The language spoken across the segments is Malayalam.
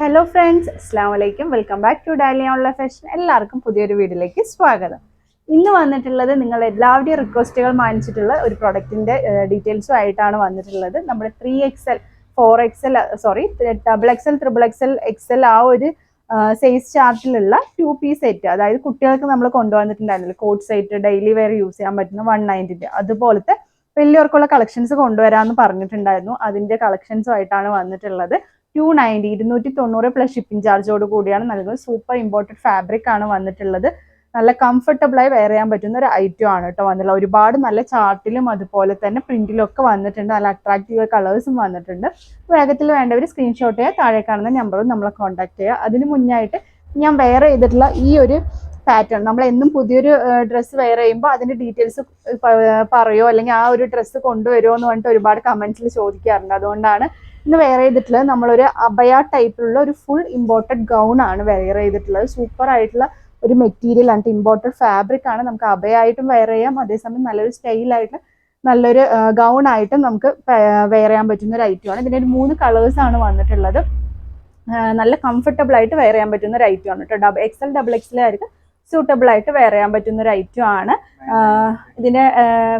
ഹലോ ഫ്രണ്ട്സ് അസ്സാം വലൈക്കും welcome back to Dahlia online fashion എല്ലാവർക്കും പുതിയൊരു വീഡിയോയിലേക്ക് സ്വാഗതം. ഇന്ന് വന്നിട്ടുള്ളത് നിങ്ങൾ എല്ലാവരുടെയും റിക്വസ്റ്റുകൾ മാനിച്ചിട്ടുള്ള ഒരു പ്രൊഡക്റ്റിന്റെ ഡീറ്റെയിൽസും ആയിട്ടാണ് വന്നിട്ടുള്ളത്. നമ്മുടെ three XL four XL sorry double XL triple XL XL ആ ഒരു സൈസ് ചാർട്ടിലുള്ള ടു പീസ് സെറ്റ് അതായത് കുട്ടികൾക്ക് നമ്മൾ കൊണ്ടുവന്നിട്ടുണ്ടായിരുന്നില്ല. Coat set daily wear use ചെയ്യാൻ പറ്റുന്ന വൺ നയന്റിന്റെ അതുപോലത്തെ വലിയവർക്കുള്ള കളക്ഷൻസ് കൊണ്ടുവരാമെന്ന് പറഞ്ഞിട്ടുണ്ടായിരുന്നു. അതിന്റെ കളക്ഷൻസും ആയിട്ടാണ് വന്നിട്ടുള്ളത്. ടു നയന്റി ഇരുന്നൂറ്റി തൊണ്ണൂറ് പ്ലസ് ഷിപ്പിംഗ് ചാർജോട് കൂടിയാണ് നൽകുന്നത്. സൂപ്പർ ഇമ്പോർട്ടഡ് ഫാബ്രിക് ആണ് വന്നിട്ടുള്ളത്. നല്ല കംഫർട്ടബിളായി വെയർ ചെയ്യാൻ പറ്റുന്ന ഒരു ഐറ്റം ആണ് കേട്ടോ വന്നിട്ടുള്ളത്. ഒരുപാട് നല്ല ചാർട്ടിലും അതുപോലെ തന്നെ പ്രിന്റിലും ഒക്കെ വന്നിട്ടുണ്ട്. നല്ല അട്രാക്റ്റീവ് കളേഴ്സും വന്നിട്ടുണ്ട്. വേഗത്തിൽ വേണ്ടവർ സ്ക്രീൻഷോട്ട് ചെയ്യുക താഴെ കാണുന്ന നമ്പറും നമ്മളെ കോൺടാക്ട് ചെയ്യുക അതിന് മുന്നായിട്ട് ഞാൻ വെയർ ചെയ്തിട്ടുള്ള ഈ ഒരു പാറ്റേൺ നമ്മൾ എന്നും പുതിയൊരു ഡ്രസ്സ് വെയർ ചെയ്യുമ്പോൾ അതിന്റെ ഡീറ്റെയിൽസ് പറയോ? അല്ലെങ്കിൽ ആ ഒരു ഡ്രസ്സ് കൊണ്ടുവരുമോ എന്ന് പറഞ്ഞിട്ട് ഒരുപാട് കമന്റ്സിൽ ചോദിക്കാറുണ്ട്. അതുകൊണ്ടാണ് ഇന്ന് വെയർ ചെയ്തിട്ടുള്ളത്. നമ്മളൊരു അബയ ടൈപ്പിലുള്ള ഒരു ഫുൾ ഇമ്പോർട്ടഡ് ഗൗൺ ആണ് വെയർ ചെയ്തിട്ടുള്ളത്. സൂപ്പർ ആയിട്ടുള്ള ഒരു മെറ്റീരിയൽ ആണ്. ഇമ്പോർട്ടഡ് ഫാബ്രിക് ആണ് നമുക്ക് അബയായിട്ടും വെയർ ചെയ്യാം. അതേസമയം നല്ലൊരു സ്റ്റൈലായിട്ട് നല്ലൊരു ഗൗൺ ആയിട്ടും നമുക്ക് വെയർ ചെയ്യാൻ പറ്റുന്ന ഒരു ഐറ്റം ആണ്. ഇതിന്റെ ഒരു മൂന്ന് കളേഴ്സ് ആണ് വന്നിട്ടുള്ളത്. നല്ല കംഫർട്ടബിൾ ആയിട്ട് വെയർ ചെയ്യാൻ പറ്റുന്ന ഒരു ഐറ്റം ആണ് കേട്ടോ ഡബിൾ എക്സൽ ഡബിൾ എക്സലായിരിക്കും സൂട്ടബിൾ ആയിട്ട് വെയർ ചെയ്യാൻ പറ്റുന്ന ഒരു ഐറ്റം ആണ്. ഇതിന്റെ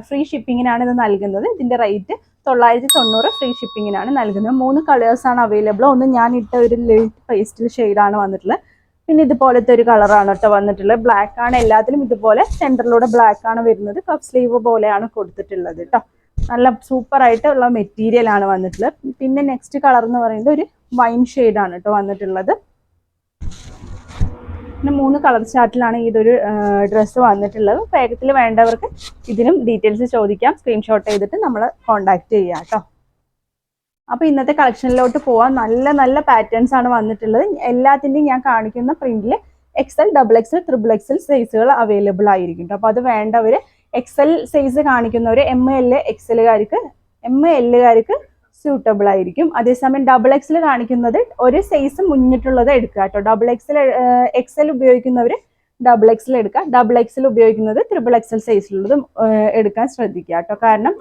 ഫ്രീ ഷിപ്പിങ്ങിനാണ് ഇത് നൽകുന്നത്. ഇതിന്റെ റേറ്റ് തൊള്ളായിരത്തി തൊണ്ണൂറ് ഫ്രീ ഷിപ്പിങ്ങിനാണ് നൽകുന്നത്. മൂന്ന് കളേഴ്സ് ആണ് അവൈലബിൾ ഒന്ന് ഞാൻ ഇട്ട ഒരു ലൈറ്റ് പേസ്റ്റിൽ ഷെയ്ഡാണ് വന്നിട്ടുള്ളത്. പിന്നെ ഇതുപോലത്തെ ഒരു കളറാണ് കേട്ടോ വന്നിട്ടുള്ളത്. ബ്ലാക്ക് ആണ്. എല്ലാത്തിലും ഇതുപോലെ സെന്ററിലൂടെ ബ്ലാക്ക് ആണ് വരുന്നത്. കപ്പ് സ്ലീവ് പോലെയാണ് കൊടുത്തിട്ടുള്ളത് കേട്ടോ. നല്ല സൂപ്പർ ആയിട്ടുള്ള മെറ്റീരിയൽ ആണ് വന്നിട്ടുള്ളത്. പിന്നെ നെക്സ്റ്റ് കളർ എന്ന് പറയുന്നത് ഒരു വൈൻ ആണ് കേട്ടോ വന്നിട്ടുള്ളത്. പിന്നെ മൂന്ന് കളർ ചാർട്ടിലാണ് ഇതൊരു ഡ്രസ്സ് വന്നിട്ടുള്ളത്. വേഗത്തിൽ വേണ്ടവർക്ക് ഇതിനും ഡീറ്റെയിൽസ് ചോദിക്കാം. സ്ക്രീൻഷോട്ട് ചെയ്തിട്ട് നമ്മൾ കോണ്ടാക്ട് ചെയ്യാം കേട്ടോ. അപ്പോൾ ഇന്നത്തെ കളക്ഷനിലോട്ട് പോവാൻ നല്ല നല്ല പാറ്റേൺസ് ആണ് വന്നിട്ടുള്ളത്. എല്ലാത്തിന്റെയും ഞാൻ കാണിക്കുന്ന പ്രിന്റിൽ XL double XL triple XL സൈസുകൾ available ആയിരിക്കും അപ്പൊ അപ്പോൾ അത് വേണ്ടവർ എക്സൽ സൈസ് കാണിക്കുന്നവർ എം എൽ എക്സലുകാർക്ക് എം എല്ലുകാർക്ക് സ്യൂട്ടബിൾ ആയിരിക്കും. അതേസമയം ഡബിൾ എക്സൽ കാണിക്കുന്നത് ഒരു സൈസ് മുന്നിട്ടുള്ളത് എടുക്കുക കേട്ടോ. ഡബിൾ എക്സൽ എക്സൽ ഉപയോഗിക്കുന്നവർ ഡബിൾ എക്സിൽ എടുക്കുക. ഡബിൾ എക്സിൽ ഉപയോഗിക്കുന്നത് ത്രിബിൾ എക്സൽ സൈസിലുള്ളതും എടുക്കാൻ ശ്രദ്ധിക്കുക കേട്ടോ. കാരണം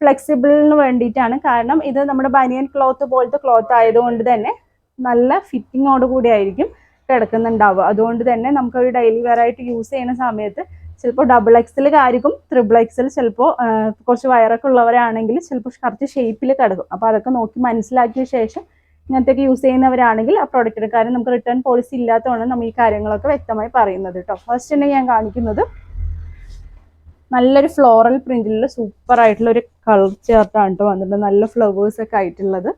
ഫ്ലെക്സിബിളിന് വേണ്ടിയിട്ടാണ്. കാരണം ഇത് നമ്മുടെ ബനിയൻ ക്ലോത്ത് പോലത്തെ ക്ലോത്ത് ആയതുകൊണ്ട് തന്നെ നല്ല ഫിറ്റിങ്ങോട് കൂടി ആയിരിക്കും കിടക്കുന്നുണ്ടാവുക. അതുകൊണ്ട് തന്നെ നമുക്ക് ഒരു ഡെയിലി വെയർ ആയിട്ട് യൂസ് ചെയ്യുന്ന സമയത്ത് ചിലപ്പോൾ ഡബിൾ എക്സലുകാർക്കും ത്രിബിൾ എക്സൽ ചിലപ്പോൾ കുറച്ച് വയറൊക്കെ ഉള്ളവരാണെങ്കിൽ ചിലപ്പോൾ കറക്റ്റ് ഷേപ്പിൽ കിടക്കും. അപ്പോൾ അതൊക്കെ നോക്കി മനസ്സിലാക്കിയ ശേഷം ഇങ്ങനത്തെയൊക്കെ യൂസ് ചെയ്യുന്നവരാണെങ്കിൽ ആ പ്രൊഡക്റ്റിന് കാര്യം നമുക്ക് റിട്ടേൺ പോളിസി ഇല്ലാത്തതുകൊണ്ട് നമ്മൾ ഈ കാര്യങ്ങളൊക്കെ വ്യക്തമായി പറയുന്നത് കേട്ടോ ഫസ്റ്റ് തന്നെ ഞാൻ കാണിക്കുന്നത് നല്ലൊരു ഫ്ലോറൽ പ്രിന്റിലുള്ള സൂപ്പർ ആയിട്ടുള്ള ഒരു കളർ ചേർത്താണ് കേട്ടോ വന്നിട്ട് നല്ല ഫ്ലവേഴ്സ് ഒക്കെ ആയിട്ടുള്ളത്.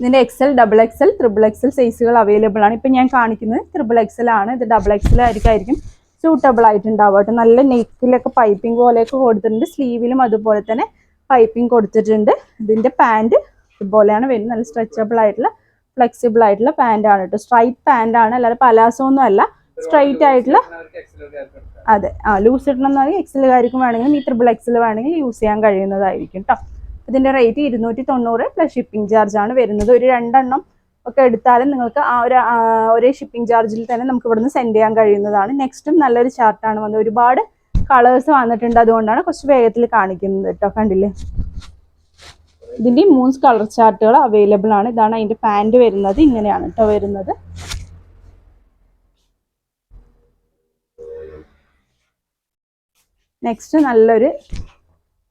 ഇതിന്റെ XL double XL triple XL സൈസുകൾ available ആണ്. ഇപ്പം ഞാൻ കാണിക്കുന്നത് ത്രിബിൾ എക്സൽ ആണ്. ഇത് ഡബിൾ എക്സൽ ആയിരിക്കും സൂട്ടബിൾ ആയിട്ടുണ്ടാവുക കേട്ടോ. നല്ല നെക്കിലൊക്കെ പൈപ്പിംഗ് പോലെയൊക്കെ കൊടുത്തിട്ടുണ്ട്. സ്ലീവിലും അതുപോലെ തന്നെ പൈപ്പിംഗ് കൊടുത്തിട്ടുണ്ട്. ഇതിന്റെ പാന്റ് ഇതുപോലെയാണ് വരുന്നത്. നല്ല സ്ട്രെച്ചബിൾ ആയിട്ടുള്ള ഫ്ലെക്സിബിൾ ആയിട്ടുള്ള പാന്റ് ആണ് കേട്ടോ. സ്ട്രൈറ്റ് പാന്റ് ആണ്. അല്ലാതെ പലാസോ ഒന്നും അല്ല. സ്ട്രൈറ്റ് ആയിട്ടുള്ള അതെ. ആ ലൂസ് ഇടണമെന്നാണെങ്കിൽ എക്സലുകാർക്കും വേണമെങ്കിൽ ഈ ത്രിബിൾ എക്സൽ വേണമെങ്കിൽ യൂസ് ചെയ്യാൻ കഴിയുന്നതായിരിക്കും കേട്ടോ. ഇതിന്റെ റേറ്റ് ഇരുന്നൂറ്റി തൊണ്ണൂറ് പ്ലസ് ഷിപ്പിംഗ് ചാർജ് ആണ് വരുന്നത്. ഒരു രണ്ടെണ്ണം ഒക്കെ എടുത്താലും നിങ്ങൾക്ക് ആ ഒരു ഒരേ ഷിപ്പിംഗ് ചാർജിൽ തന്നെ നമുക്ക് ഇവിടുന്ന് സെൻഡ് ചെയ്യാൻ കഴിയുന്നതാണ്. നെക്സ്റ്റും നല്ലൊരു ചാർട്ടാണ് വന്നത്. ഒരുപാട് കളേഴ്സ് വന്നിട്ടുണ്ട് അതുകൊണ്ടാണ് കുറച്ച് വേഗത്തിൽ കാണിക്കുന്നത് കേട്ടോ. കണ്ടില്ലേ? ഇതിന്റെ മൂന്ന് കളർ ചാർട്ടുകൾ അവൈലബിൾ ആണ്. ഇതാണ് അതിന്റെ പാന്റ് വരുന്നത്. ഇങ്ങനെയാണ് കേട്ടോ വരുന്നത്. നെക്സ്റ്റ് നല്ലൊരു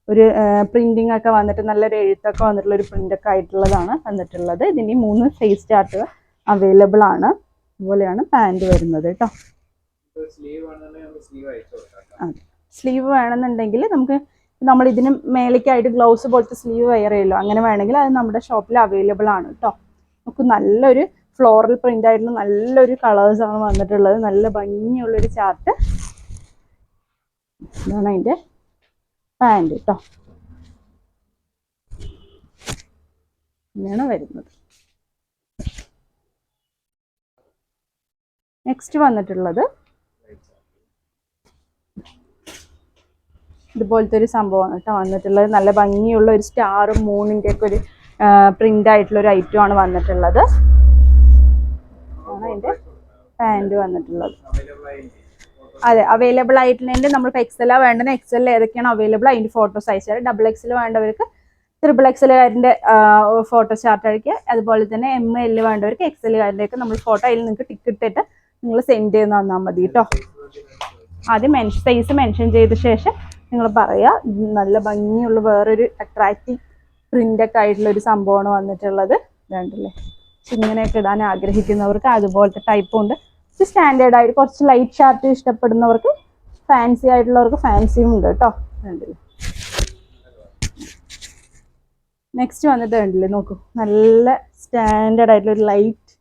ഒരു പ്രിന്റിംഗ് ഒക്കെ വന്നിട്ട് നല്ലൊരു എഴുത്തൊക്കെ വന്നിട്ടുള്ള ഒരു പ്രിന്റ് ഒക്കെ ആയിട്ടുള്ളതാണ് വന്നിട്ടുള്ളത് ഇതിന്റെ മൂന്ന് സൈസ് ചാർട്ടുകൾ അവൈലബിൾ ആണ്. അതുപോലെയാണ് പാന്റ് വരുന്നത് കേട്ടോ സ്ലീവ് വേണമെന്നുണ്ടെങ്കിൽ നമുക്ക് നമ്മൾ ഇതിന് മേലേക്കായിട്ട് ഗ്ലൗസ് പോലത്തെ സ്ലീവ് വെയർ ചെയ്യുമല്ലോ. അങ്ങനെ വേണമെങ്കിൽ അത് നമ്മുടെ ഷോപ്പിൽ അവൈലബിൾ ആണ് കേട്ടോ നമുക്ക് നല്ലൊരു ഫ്ലോറൽ പ്രിന്റ് ആയിട്ടുള്ള നല്ലൊരു കളേഴ്സ് ആണ് വന്നിട്ടുള്ളത്. നല്ല ഭംഗിയുള്ളൊരു ചാർട്ട് ഇതാണ് അതിന്റെ പാന്റ് കേട്ടോ ഇങ്ങനെയാണ് വരുന്നത്. നെക്സ്റ്റ് വന്നിട്ടുള്ളത് ഇതുപോലത്തെ ഒരു സംഭവമാണ് കേട്ടോ വന്നിട്ടുള്ളത്. നല്ല ഭംഗിയുള്ള ഒരു സ്റ്റാറും മൂണിന്റെ ഒക്കെ ഒരു പ്രിന്റ് ആയിട്ടുള്ള ഒരു ഐറ്റം ആണ് വന്നിട്ടുള്ളത്. ആണ് അതിന്റെ പാന്റ് വന്നിട്ടുള്ളത്. അതെ അവൈലബിൾ ആയിട്ടുണ്ടെങ്കിൽ നമ്മളിപ്പോൾ എക്സലാണ് വേണ്ടത് എക്സലിൽ ഏതൊക്കെയാണ് അവൈലബിൾ അതിന്റെ ഫോട്ടോസ് അയച്ചാൽ ഡബിൾ എക്സൽ വേണ്ടവർക്ക് ട്രിപ്പിൾ എക്സലുകാരന്റെ ഫോട്ടോ ചാർട്ട് അയക്കുക. അതുപോലെ തന്നെ എം എൽ വേണ്ടവർക്ക് എക്സലുകാരന്റെയൊക്കെ നമ്മൾ ഫോട്ടോ അതിൽ നിങ്ങൾക്ക് ടിക്ക് ഇട്ടിട്ട് നിങ്ങൾ സെൻഡ് ചെയ്ത് തന്നാൽ മതി കേട്ടോ ആദ്യം സൈസ് മെൻഷൻ ചെയ്ത ശേഷം നിങ്ങൾ പറയുക നല്ല ഭംഗിയുള്ള വേറൊരു അട്രാക്റ്റീവ് പ്രിന്റൊക്കെ ആയിട്ടുള്ള ഒരു സംഭവമാണ് വന്നിട്ടുള്ളത്. വേണ്ടല്ലേ ഇങ്ങനെയൊക്കെ ഇടാൻ ആഗ്രഹിക്കുന്നവർക്ക് അതുപോലത്തെ ടൈപ്പും ഇത് സ്റ്റാൻഡേർഡ് ആയിട്ട് കുറച്ച് ലൈറ്റ് ഷാർട്ട് ഇഷ്ടപ്പെടുന്നവർക്ക് ഫാൻസി ആയിട്ടുള്ളവർക്ക് ഫാൻസിയും ഉണ്ട് കേട്ടോ. കണ്ടില്ലേ? നെക്സ്റ്റ് വന്നിട്ട് കണ്ടില്ലേ? നോക്കൂ. നല്ല സ്റ്റാൻഡേർഡ് ആയിട്ടുള്ള ഒരു ലൈറ്റ്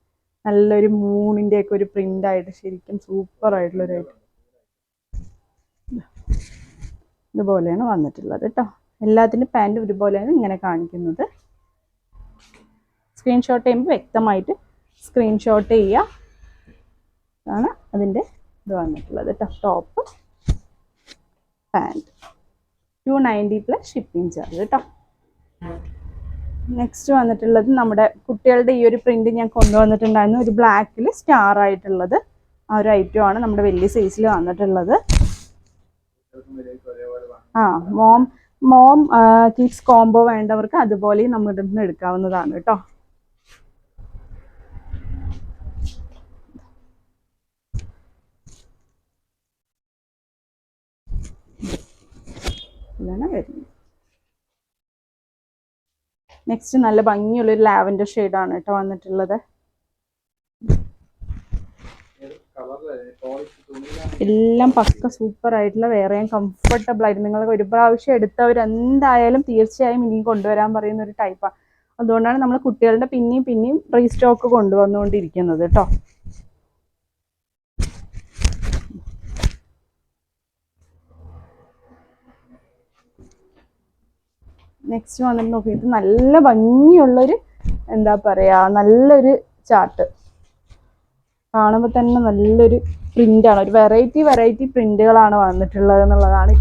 നല്ലൊരു മൂണിന്റെ ഒക്കെ ഒരു പ്രിന്റ് ആയിട്ട് ശരിക്കും സൂപ്പർ ആയിട്ടുള്ള ഒരു ഐറ്റം ഇതുപോലെയാണ് വന്നിട്ടുള്ളത് കേട്ടോ. എല്ലാത്തിന്റെ പാന്റ് ഒരുപോലെയാണ് ഇങ്ങനെ കാണിക്കുന്നത്. സ്ക്രീൻഷോട്ട് ചെയ്യുമ്പോൾ വ്യക്തമായിട്ട് സ്ക്രീൻഷോട്ട് ചെയ്യുക. ആണ് അതിന്റെ ഇത് വന്നിട്ടുള്ളത് കേട്ടോ. Top pant two ninety plus shipping charge കേട്ടോ. നെക്സ്റ്റ് വന്നിട്ടുള്ളത് നമ്മുടെ കുട്ടികളുടെ ഈ ഒരു പ്രിന്റ് ഞാൻ കൊണ്ടുവന്നിട്ടുണ്ടായിരുന്നു ഒരു ബ്ലാക്കിൽ സ്റ്റാർ ആയിട്ടുള്ളത് ആ ഒരു ഐറ്റം ആണ് നമ്മുടെ വലിയ സൈസിൽ വന്നിട്ടുള്ളത്. ആ മോം മോം കിഡ്സ് കോംബോ വേണ്ടവർക്ക് അതുപോലെ നമ്മുടെ എടുക്കാവുന്നതാണ് കേട്ടോ. ഇതാണ് വരുന്നത്. നെക്സ്റ്റ് നല്ല ഭംഗിയുള്ളൊരു ലാവൻഡർ ആണ് കേട്ടോ വന്നിട്ടുള്ളത്. എല്ലാം പക്ക സൂപ്പർ ആയിട്ടുള്ള വേറെയും കംഫർട്ടബിൾ ആയിട്ട് നിങ്ങൾ ഒരു പ്രാവശ്യം എടുത്തവർ എന്തായാലും തീർച്ചയായും ഇനിയും കൊണ്ടുവരാൻ പറയുന്ന ഒരു ടൈപ്പാണ് അതുകൊണ്ടാണ് നമ്മൾ കുട്ടികളുടെ പിന്നെയും പിന്നെയും റീസ്റ്റോക്ക് കൊണ്ടുവന്നുകൊണ്ടിരിക്കുന്നത് കേട്ടോ. നെക്സ്റ്റ് വന്നിട്ട് നോക്കി ഇത് നല്ല ഭംഗിയുള്ളൊരു എന്താ പറയുക നല്ലൊരു ചാർട്ട് കാണുമ്പോൾ തന്നെ നല്ലൊരു പ്രിന്റാണ് ഒരു വെറൈറ്റി വെറൈറ്റി പ്രിന്റുകളാണ് വന്നിട്ടുള്ളത് എന്നുള്ളതാണ്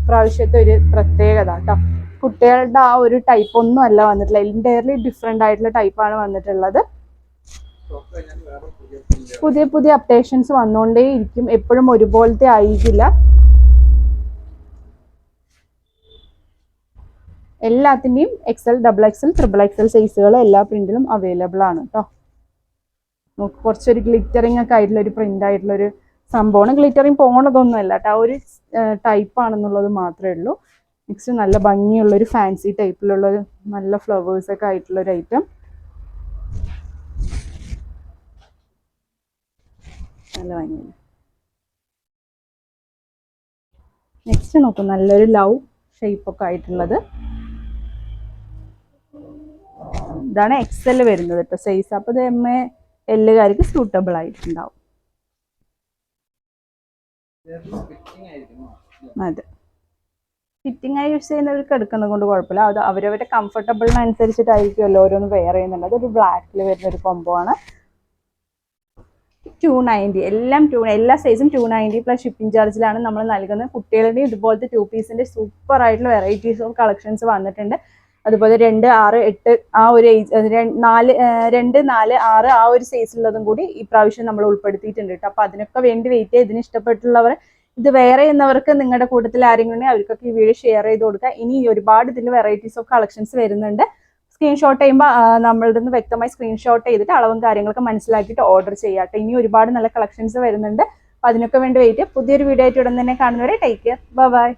ഇപ്രാവശ്യത്തെ ഒരു പ്രത്യേകത കേട്ടോ കുട്ടികളുടെ ആ ഒരു ടൈപ്പ് ഒന്നും അല്ല വന്നിട്ടുള്ളത്. എന്റയർലി ഡിഫറെന്റ് ആയിട്ടുള്ള ടൈപ്പാണ് വന്നിട്ടുള്ളത്. പുതിയ പുതിയ അപ്ഡേഷൻസ് വന്നുകൊണ്ടേയിരിക്കും എപ്പോഴും ഒരുപോലത്തെ ആയിരിക്കില്ല. എല്ലാത്തിന്റെയും XL double XL triple XL സൈസുകൾ എല്ലാ പ്രിന്റിലും അവൈലബിൾ ആണ് കേട്ടോ നമുക്ക് കുറച്ചൊരു ഗ്ലിറ്ററിങ് ഒക്കെ ആയിട്ടുള്ള ഒരു പ്രിന്റ് ആയിട്ടുള്ള ഒരു സംഭവമാണ് ഗ്ലിറ്ററിങ് പോണതൊന്നുമല്ല കേട്ടോ ആ ഒരു ടൈപ്പ് ആണെന്നുള്ളത് മാത്രമേ ഉള്ളൂ. നെക്സ്റ്റ് നല്ല ഭംഗിയുള്ള ഒരു ഫാൻസി ടൈപ്പിലുള്ള നല്ല ഫ്ലവേഴ്സ് ഒക്കെ ആയിട്ടുള്ള ഒരു ഐറ്റം നല്ല ഭംഗിയാണ്. നെക്സ്റ്റ് നോക്കും നല്ലൊരു ലവ് ഷേപ്പ് ഒക്കെ ആയിട്ടുള്ളത്. ഇതാണ് എക്സൽ വരുന്നത് കേട്ടോ സൈസ് അപ്പോൾ ഇത് എം എ എല്ലുകാർക്ക് സൂട്ടബിൾ ആയിട്ടുണ്ടാവും. അതെ. ഫിറ്റിംഗ് ആയി യൂസ് ചെയ്യുന്നവർക്ക് എടുക്കുന്നത് കൊണ്ട് കുഴപ്പമില്ല. അത് അവരവരുടെ കംഫർട്ടബിളിനനുസരിച്ചിട്ടായിരിക്കുമല്ലോ ഓരോന്ന് വെയർ ചെയ്യുന്നുണ്ട് അതൊരു ബ്ലാക്കിൽ വരുന്ന ഒരു കോംബോ ആണ്. ടു നയന്റി എല്ലാം ടു എല്ലാ സൈസും ടു നയന്റി പ്ലസ് ഷിപ്പിംഗ് ചാർജിലാണ് നമ്മൾ നൽകുന്നത്. കുട്ടികളുടെയും ഇതുപോലത്തെ ടു പീസിന്റെ സൂപ്പർ ആയിട്ടുള്ള വെറൈറ്റീസ് കളക്ഷൻസ് വന്നിട്ടുണ്ട്. അതുപോലെ രണ്ട് ആറ് എട്ട് ആ ഒരു ഏജ് നാല് രണ്ട് നാല് ആറ് ആ ഒരു സൈസിലുള്ളതും കൂടി ഈ പ്രാവശ്യം നമ്മൾ ഉൾപ്പെടുത്തിയിട്ടുണ്ട് കേട്ടോ. അപ്പോൾ അതിനൊക്കെ വേണ്ടി വെയിറ്റ് ചെയ്ത് ഇതിന് ഇഷ്ടപ്പെട്ടുള്ളവർ ഇത് വേറെ എന്നവർക്ക് നിങ്ങളുടെ കൂട്ടത്തിൽ ആരെങ്കിലും ഉണ്ടെങ്കിൽ അവർക്കൊക്കെ ഈ വീഡിയോ ഷെയർ ചെയ്ത് കൊടുക്കുക. ഇനി ഒരുപാട് ഇതിൽ വെറൈറ്റീസ് ഓഫ് കളക്ഷൻസ് വരുന്നുണ്ട്. സ്ക്രീൻഷോട്ട് ചെയ്യുമ്പോൾ നമ്മളുടെ നിന്ന് വ്യക്തമായി സ്ക്രീൻഷോട്ട് ചെയ്തിട്ട് അളവും കാര്യങ്ങളൊക്കെ മനസ്സിലാക്കിയിട്ട് ഓർഡർ ചെയ്യാട്ടോ ഇനി ഒരുപാട് നല്ല കളക്ഷൻസ് വരുന്നുണ്ട്. അപ്പൊ അതിനൊക്കെ വേണ്ടി വെയിറ്റ് പുതിയൊരു വീഡിയോ ആയിട്ട് ഉടൻ തന്നെ കാണുന്നവരെ ടേക്ക് കെയർ ബൈ